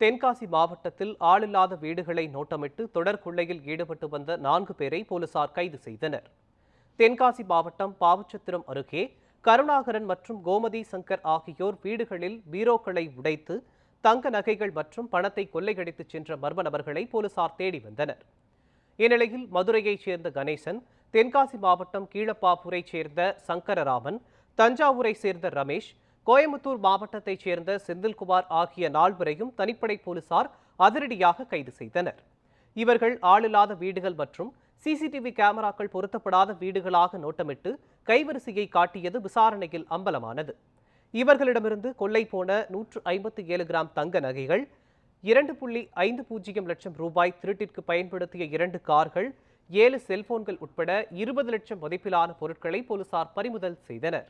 தென்காசி மாவட்டத்தில் ஆளில்லாத வீடுகளை நோட்டமிட்டு தொடர் கொள்ளையில் ஈடுபட்டு வந்த நான்கு பேரை போலீசார் கைது செய்தனர். தென்காசி மாவட்டம் பாவச்சத்திரம் அருகே கருணாகரன் மற்றும் கோமதி சங்கர் ஆகியோர் வீடுகளில் பீரோக்களை உடைத்து தங்க நகைகள் மற்றும் பணத்தை கொள்ளையடித்துச் சென்ற மர்ம நபர்களை போலீசார் தேடி வந்தனர். இந்நிலையில் மதுரையைச் சேர்ந்த கணேசன் தென்காசி மாவட்டம் கீழப்பாப்பூரைச் சேர்ந்த சங்கரராமன் தஞ்சாவூரைச் சேர்ந்த ரமேஷ் கோயம்புத்தூர் மாவட்டத்தைச் சேர்ந்த செந்தில்குமார் ஆகிய நால்வரையும் தனிப்படை போலீசார் அதிரடியாக கைது செய்தனர். இவர்கள் ஆளில்லாத வீடுகள் மற்றும் சிசிடிவி கேமராக்கள் பொருத்தப்படாத வீடுகளாக நோட்டமிட்டு கைவரிசையை காட்டியது விசாரணையில் அம்பலமானது. இவர்களிடமிருந்து கொள்ளை போன நூற்று ஐம்பத்தி ஏழு கிராம் தங்க நகைகள் இரண்டு புள்ளி ஐந்து பூஜ்ஜியம் லட்சம் ரூபாய் திருட்டிற்கு பயன்படுத்திய இரண்டு கார்கள் ஏழு செல்போன்கள் உட்பட இருபது லட்சம் மதிப்பிலான பொருட்களை போலீசார் பறிமுதல் செய்தனர்.